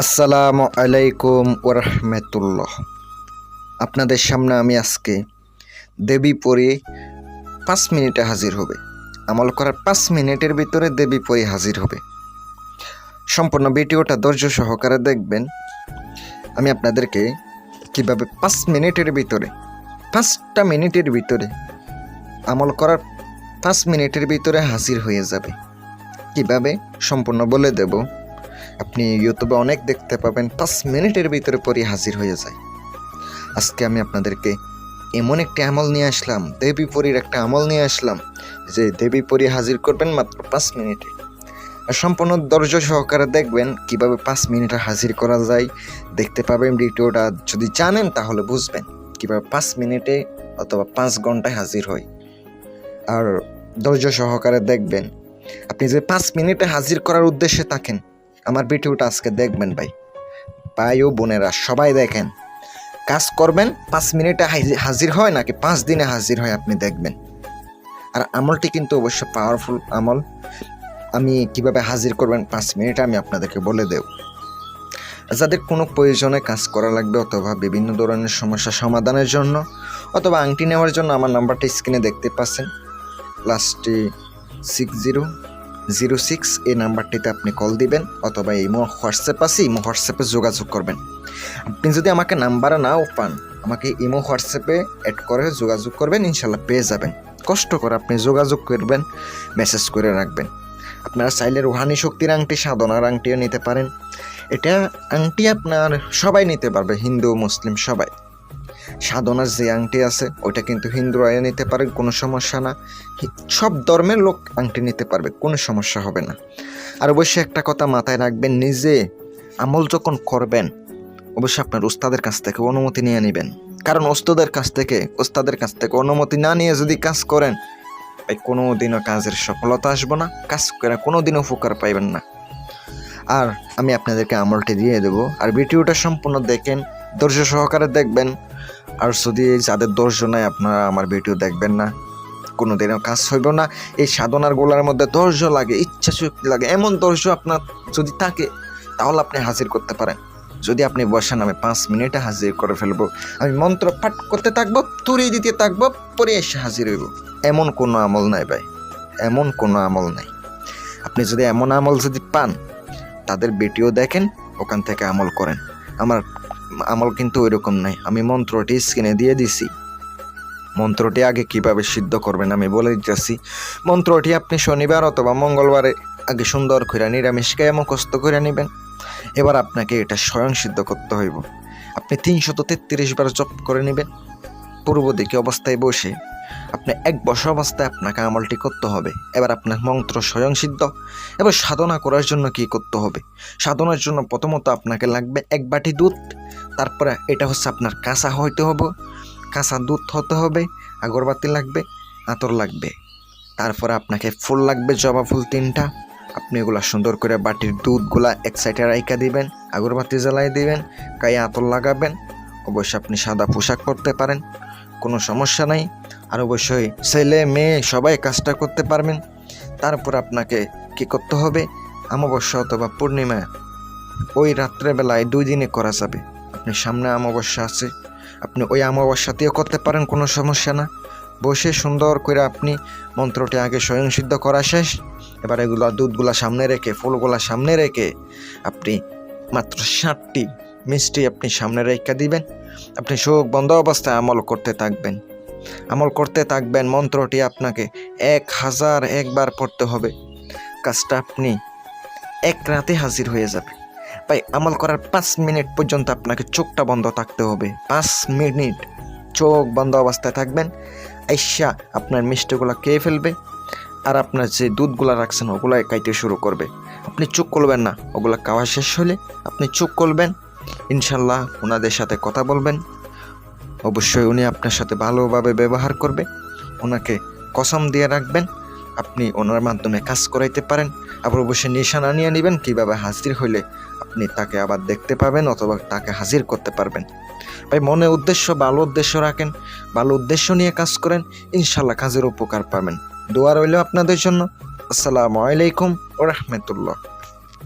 আসসালামু আলাইকুম ওরহমতুল্লাহ। আপনাদের সামনে আমি আজকে দেবী পরি পাঁচ মিনিটে হাজির হবে। আমল করার পাঁচ মিনিটের ভিতরে দেবী পরি হাজির হবে। সম্পূর্ণ ভিডিওটা ধৈর্য সহকারে দেখবেন। আমি আপনাদেরকে কীভাবে পাঁচ মিনিটের ভিতরে, পাঁচটা মিনিটের ভিতরে আমল করার পাঁচ মিনিটের ভিতরে হাজির হয়ে যাবে। কীভাবে? সম্পূর্ণ বলে দেব। আপনি ইউটিউবে অনেক দেখতে পাবেন, পাঁচ মিনিটের ভিতরে পরে হাজির হয়ে যায়। আজকে আমি আপনাদেরকে এমন একটা আমল নিয়ে আসলাম, দেবী পরীর একটা আমল নিয়ে আসলাম, যে দেবী পরী হাজির করবেন মাত্র পাঁচ মিনিটে। সম্পূর্ণ ধৈর্য সহকারে দেখবেন কীভাবে পাঁচ মিনিটে হাজির করা যায়। দেখতে পাবেন ভিডিওটা, যদি জানেন তাহলে বুঝবেন কীভাবে পাঁচ মিনিটে অথবা পাঁচ ঘন্টায় হাজির হয়। আর ধৈর্য সহকারে দেখবেন, আপনি যে পাঁচ মিনিটে হাজির করার উদ্দেশ্যে থাকেন আমার ভিডিওটা আজকে দেখবেন ভাই। ভাই ও বোনেরা, সবাই দেখেন। কাজ করবেন, পাঁচ মিনিটে হাজি- হাজির হয় নাকি পাঁচ দিনে হাজির হয় আপনি দেখবেন। আর আমলটি কিন্তু অবশ্য পাওয়ারফুল আমল। আমি কীভাবে হাজির করবেন পাঁচ মিনিটে আমি আপনাদেরকে বলে দেব। যাদের কোনো প্রয়োজনে কাজ করা লাগবে অথবা বিভিন্ন ধরনের সমস্যা সমাধানের জন্য অথবা আংটি নেওয়ার জন্য আমার নাম্বারটা স্ক্রিনে দেখতে পাচ্ছেন। লাস্টে সিক্স জিরো জিরো সিক্স এই নাম্বারটিতে আপনি কল দিবেন অথবা ইমো হোয়াটসঅ্যাপ আছে ইমো হোয়াটসঅ্যাপে যোগাযোগ করবেন। আপনি যদি আমাকে নাম্বার নাও পান, আমাকে ইমো হোয়াটসঅ্যাপে অ্যাড করে যোগাযোগ করবেন ইনশাল্লাহ পেয়ে যাবেন। কষ্ট করে আপনি যোগাযোগ করবেন মেসেজ করে রাখবেন। আপনারা চাইলে রুহানি শক্তির আংটি, সাধনার আংটিও নিতে পারেন। এটা আংটি আপনার সবাই নিতে পারবে, হিন্দু, মুসলিম সবাই। সাধনার যে আংটি আছে, ওইটা কিন্তু হিন্দু হিন্দুরাও নিতে পারে, কোনো সমস্যা না। সব ধর্মের লোক আংটি নিতে পারবে, কোনো সমস্যা হবে না। আর অবশ্যই একটা কথা মাথায় রাখবেন, নিজে আমল যখন করবেন, অবশ্যই আপনার উস্তাদের কাছ থেকে অনুমতি নিয়ে নেবেন। কারণ ওস্তাদের কাছ থেকে, ওস্তাদের কাছ থেকে অনুমতি না নিয়ে যদি কাজ করেন, ভাই কোনো দিনও কাজের সফলতা আসব না, কাজ করে কোনো দিন উপকার পাইবেন না। আর আমি আপনাদেরকে আমলটি দিয়ে দেবো। আর ভিডিওটা সম্পূর্ণ দেখেন, ধৈর্য সহকারে দেখবেন আর যদি যাদের ধৈর্য নাই আপনারা আমার ভিডিও দেখবেন না কোনো দিনও কাজ হইব না। এই সাধনার গোলার মধ্যে ধৈর্য লাগে, ইচ্ছা শক্তি লাগে, এমন ধৈর্য আপনার যদি থাকে, তাহলে আপনি হাজির করতে পারেন। যদি আপনি বসেন, আমি পাঁচ মিনিটে হাজির করে ফেলব। আমি মন্ত্র পাঠ করতে থাকব তুড়ি দিতে থাকব, পরে এসে হাজির হইব। এমন কোনো আমল নাই ভাই, এমন কোনো আমল নাই। আপনি যদি এমন আমল যদি পান, তাদের ভিডিও দেখেন, ওখান থেকে আমল করেন। আমার আমল কিন্তু ওই রকম নাই। আমি মন্ত্রটি স্ক্রিনে দিয়ে দিছি। মন্ত্রটি আগে কীভাবে সিদ্ধ করবেন আমি বলে দিতেছি। মন্ত্রটি আপনি শনিবার অথবা মঙ্গলবারে আগে সুন্দর করে নিরামিষকে মুখস্থ করে নেবেন। এবার আপনাকে এটা স্বয়ং সিদ্ধ করতে হইব। আপনি তিনশত তেত্রিশ বার জপ করে নেবেন। পূর্ব দিকে অবস্থায় বসে আপনি এক বসা অবস্থায় আপনাকে আমলটি করতে হবে। এবার আপনার মন্ত্র স্বয়ং সিদ্ধ। এবার সাধনা করার জন্য কি করতে হবে? সাধনার জন্য প্রথমত আপনাকে লাগবে এক বাটি দুধ। তারপরে এটা হচ্ছে আপনার কাঁচা হইতে হবে, কাঁচা দুধ হতে হবে, আগরবাতি লাগবে, আতর লাগবে। তারপরে আপনাকে ফুল লাগবে, জবা ফুল তিনটা। আপনি এগুলা সুন্দর করে বাটির দুধগুলা এক সাইডে রাইকা দিবেন, আগরবাতি জ্বালাই দিবেন, গায়ে আতর লাগাবেন। অবশ্যই আপনি সাদা পোশাক পরতে পারেন, কোনো সমস্যা নাই। আর অবশ্যই ছেলে, মেয়ে, সবাই কাজটা করতে পারবেন। তারপর আপনাকে কি করতে হবে? অমাবস্যা অথবা পূর্ণিমা, ওই রাত্রেবেলায় দুই দিনে করা যাবে। আপনি সামনে অমাবস্যা আছে, আপনি ওই অমাবস্যাতেও করতে পারেন কোনো সমস্যা না। বসে সুন্দর করে আপনি মন্ত্রটি আগে স্বয়ং সিদ্ধ করা শেষ। এবার এগুলো দুধগুলা সামনে রেখে, ফুলগুলা সামনে রেখে আপনি মাত্র ষাটটি মিষ্টি আপনি সামনে রেখে দিবেন। আপনি চোখ বন্ধ অবস্থায় আমল করতে থাকবেন। আমল করতে থাকবেন, মন্ত্রটি আপনাকে এক হাজার একবার পড়তে হবে। কাজটা আপনি এক রাতে হাজির হয়ে যাবে। ভাই আমল করার পাঁচ মিনিট পর্যন্ত আপনাকে চোখটা বন্ধ থাকতে হবে। পাঁচ মিনিট চোখ বন্ধ অবস্থায় থাকবেন, আইসা আপনার মিষ্টিগুলো খেয়ে ফেলবে আর আপনার যে দুধগুলো রাখছেন ওগুলো খাইতে শুরু করবে। আপনি চোখ করবেন না, ওগুলো খাওয়া শেষ হলে আপনি চোখ করবেন ইনশাল্লাহ ওনাদের সাথে কথা বলবেন। অবশ্যই উনি আপনার সাথে ভালোভাবে ব্যবহার করবে ওনাকে কসম দিয়ে রাখবেন, আপনি ওনার মাধ্যমে কাজ করাইতে পারেন, আবার অবশ্যই নিশানা নিয়ে নেবেন, কীভাবে হাজির হইলে আপনি তাকে আবার দেখতে পাবেন অথবা তাকে হাজির করতে পারবেন। ভাই, মনে উদ্দেশ্য, ভালো উদ্দেশ্য রাখেন। ভালো উদ্দেশ্য নিয়ে কাজ করেন ইনশাল্লাহ কাজের উপকার পাবেন। দোয়া রইল আপনাদের জন্য। আসসালামু আলাইকুম ও রহমতুল্লাহ।